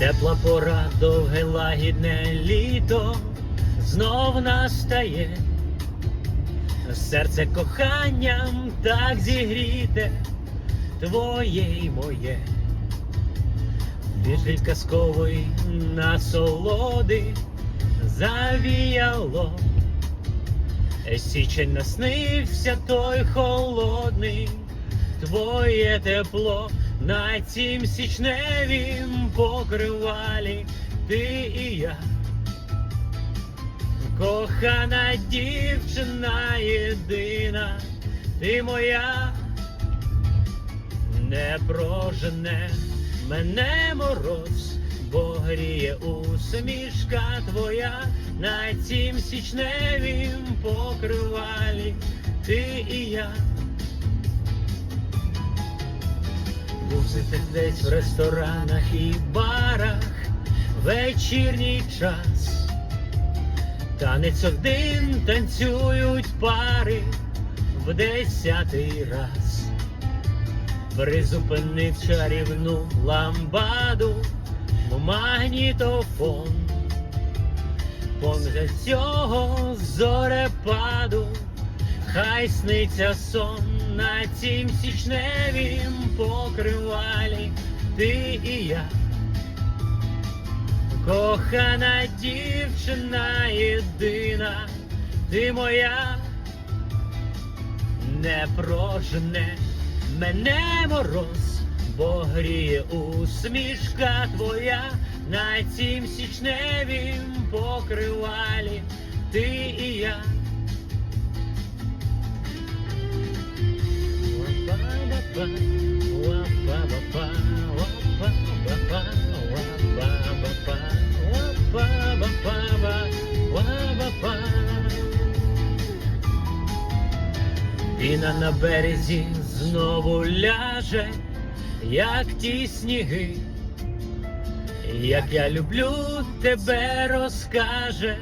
Тепла пора, довге лагідне літо знов настає. Серце коханням так зігріте, твоє й моє. Біжить казкової насолоди завіяло. Січень наснився той холодний, твоє тепло на цім січневім покривалі, ти і я. Кохана дівчина єдина, ти моя, не прожене мене мороз, бо гріє усмішка твоя на цім січневім покривалі, ти і я. Мусите десь в ресторанах і барах вечірній час. Танець один танцюють пари в десятий раз. Призупинив чарівну ламбаду в магнітофон. Поміж цього зорепаду, хай сниться сон на цім січневім покривалі, ти і я. Кохана дівчина єдина, ти моя, не прожене мене мороз, бо гріє усмішка твоя. На цім січневім покривалі, ти і я. Піна на березі знову ляже, як ті сніги. Як я люблю тебе, розкаже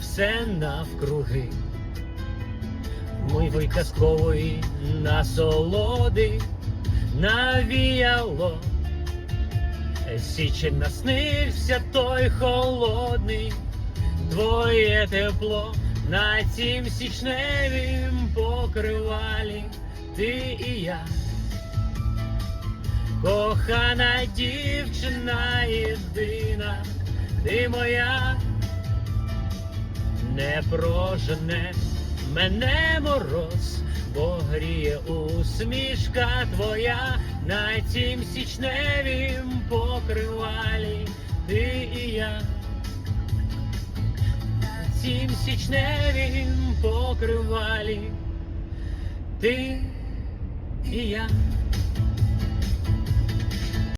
все навкруги. Мой казкової насолоди навіяло. Січень наснився той холодний, твоє тепло на цім січневім покривалі, ти і я. Кохана дівчина єдина, ти моя, не прожене мене мороз, бо гріє усмішка твоя на цім січневім покривалі, ти і я. На цім січневім покривалі, ти і я.